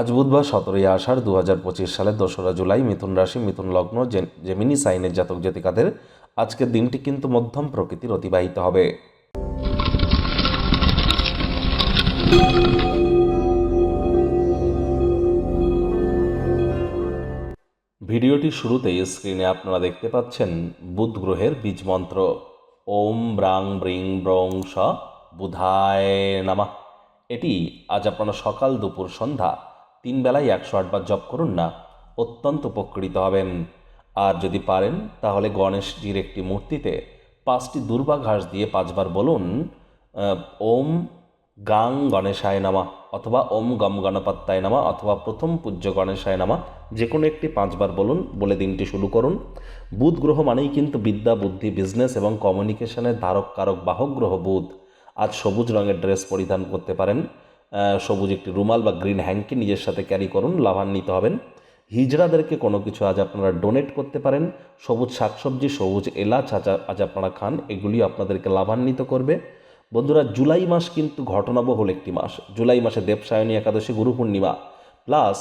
আজ বুধবার সতেরোই আষাঢ় দু হাজার পঁচিশ সালের দোসরা জুলাই মিথুন রাশি, মিথুন লগ্ন জেমিনি সাইনের জাতক জাতিকাদের আজকের দিনটি কিন্তু মধ্যম প্রকৃতির অতিবাহিত হবে। ভিডিওটি শুরুতেই স্ক্রিনে আপনারা দেখতে পাচ্ছেন বুধ গ্রহের বীজ মন্ত্র। ওম ব্রাং ব্রিং ব্রং স বুধায় নামা। এটি আজ আপনারা সকাল দুপুর সন্ধ্যা তিন বেলায় একশো আটবার জপ করুন না, অত্যন্ত উপকৃত হবেন। আর যদি পারেন, তাহলে গণেশজির একটি মূর্তিতে পাঁচটি দুর্বা ঘাস দিয়ে পাঁচবার বলুন ওম গাং গণেশায় নামা অথবা ওম গম গণপত্তায় নামা অথবা প্রথম পূজ্য গণেশায় নামা যে কোনো একটি পাঁচবার বলুন, বলে দিনটি শুরু করুন। বুধ গ্রহ মানেই কিন্তু বিদ্যা, বুদ্ধি বিজনেস এবং কমিউনিকেশনের ধারক, কারক, বাহক গ্রহ বুধ। আজ সবুজ রঙের ড্রেস পরিধান করতে পারেন। সবুজ একটি রুমাল বা গ্রিন হ্যাঙ্কি নিজের সাথে ক্যারি করুন, লাভান্বিত হবেন। হিজড়াদেরকে কোনো কিছু আজ আপনারা ডোনেট করতে পারেন। সবুজ শাকসবজি, সবুজ এলাচ আজ আপনারা খান, এগুলি আপনাদেরকে লাভান্বিত করবে। বন্ধুরা, জুলাই মাস কিন্তু ঘটনাবহুল একটি মাস। জুলাই মাসে দেবসায়নী একাদশী গুরু পূর্ণিমা প্লাস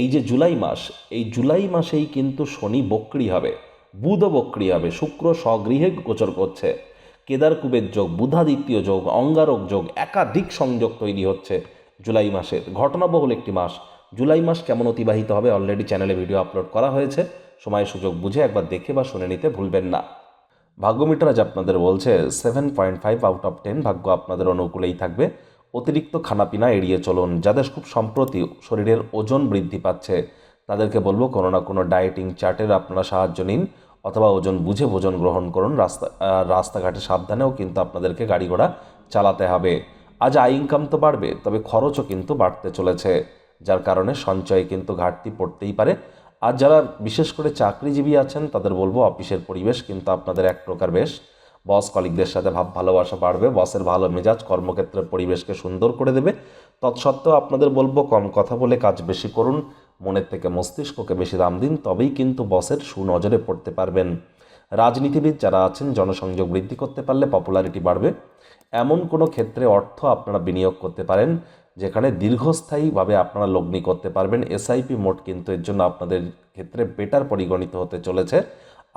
এই যে জুলাই মাস, এই জুলাই মাসেই কিন্তু শনি বক্রি হবে, বুধ বক্রি হবে, শুক্র স্বগৃহে গোচর করছে। কেদার কুবের যোগ, বুধাদিত্য যোগ, অঙ্গারক যোগ একাধিক সংযোগ তৈরি হচ্ছে জুলাই মাসের। ঘটনাবহুল একটি মাস। জুলাই মাস কেমন অতিবাহিত হবে অলরেডি চ্যানেলে ভিডিও আপলোড করা হয়েছে। সময় সুযোগ বুঝে একবার দেখে বা শুনে নিতে ভুলবেন না। ভাগ্যমিটার আজ আপনাদের বলছে seven point five out of ten ভাগ্য আপনাদের অনুকূলেই থাকবে। অতিরিক্ত খানাপিনা এড়িয়ে চলুন। যাদের খুব সম্প্রতি শরীরের ওজন বৃদ্ধি পাচ্ছে, তাদেরকে বলব কোনো না কোনো ডায়েটিং চার্টের আপনারা সাহায্য নিন। অথবা ওজন বুঝে ভোজন গ্রহণ করুন। রাস্তা রাস্তাঘাটে সাবধানেও কিন্তু আপনাদেরকে গাড়ি ঘোড়া চালাতে হবে। আজ আয় ইনকাম তো বাড়বে, তবে খরচও কিন্তু বাড়তে চলেছে, যার কারণে সঞ্চয়ে কিন্তু ঘাটতি পড়তেই পারে। আর যারা বিশেষ করে চাকরিজীবী আছেন, তাদের বলব অফিসের পরিবেশ কিন্তু আপনাদের এক প্রকার বেশ। বস কলিগদের সাথে ভাব ভালোবাসা বাড়বে, বসের ভালো মেজাজ কর্মক্ষেত্রের পরিবেশকে সুন্দর করে দেবে। তৎসত্ত্বেও আপনাদের বলব কম কথা বলে কাজ বেশি করুন মনের থেকে মস্তিষ্ককে বেশি দাম দিন, তবেই কিন্তু বসের সুনজরে পড়তে পারবেন। রাজনীতিবিদ যারা আছেন, জনসংযোগ বৃদ্ধি করতে পারলে পপুলারিটি বাড়বে। এমন কোনো ক্ষেত্রে অর্থ আপনারা বিনিয়োগ করতে পারেন, যেখানে দীর্ঘস্থায়ীভাবে আপনারা লগ্নি করতে পারবেন। এসআইপি মোড কিন্তু এর জন্য আপনাদের ক্ষেত্রে বেটার পরিগণিত হতে চলেছে।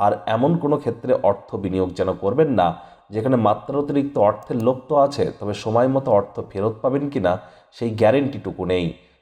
আর এমন কোনো ক্ষেত্রে অর্থ বিনিয়োগ যেন করবেন না, যেখানে মাত্রা অতিরিক্ত অর্থের লোভ তো আছে, তবে সময় মতো অর্থ ফেরত পাবেন কি না সেই গ্যারেন্টিটুকু নেই।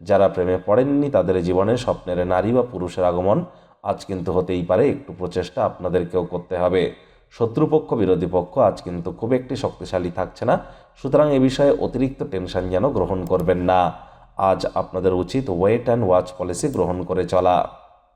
যারা প্রেমে পড়েননি তাদের জীবনে স্বপ্নের নারী বা পুরুষের আগমন আজ কিন্তু হতেই পারে, একটু প্রচেষ্টা আপনাদেরকেও করতে হবে। শত্রুপক্ষ, বিরোধী পক্ষ আজ কিন্তু খুব একটি শক্তিশালী থাকছে না, সুতরাং এ বিষয়ে অতিরিক্ত টেনশন যেন গ্রহণ করবেন না। আজ আপনাদের উচিত ওয়েট অ্যান্ড ওয়াচ পলিসি গ্রহণ করে চলা।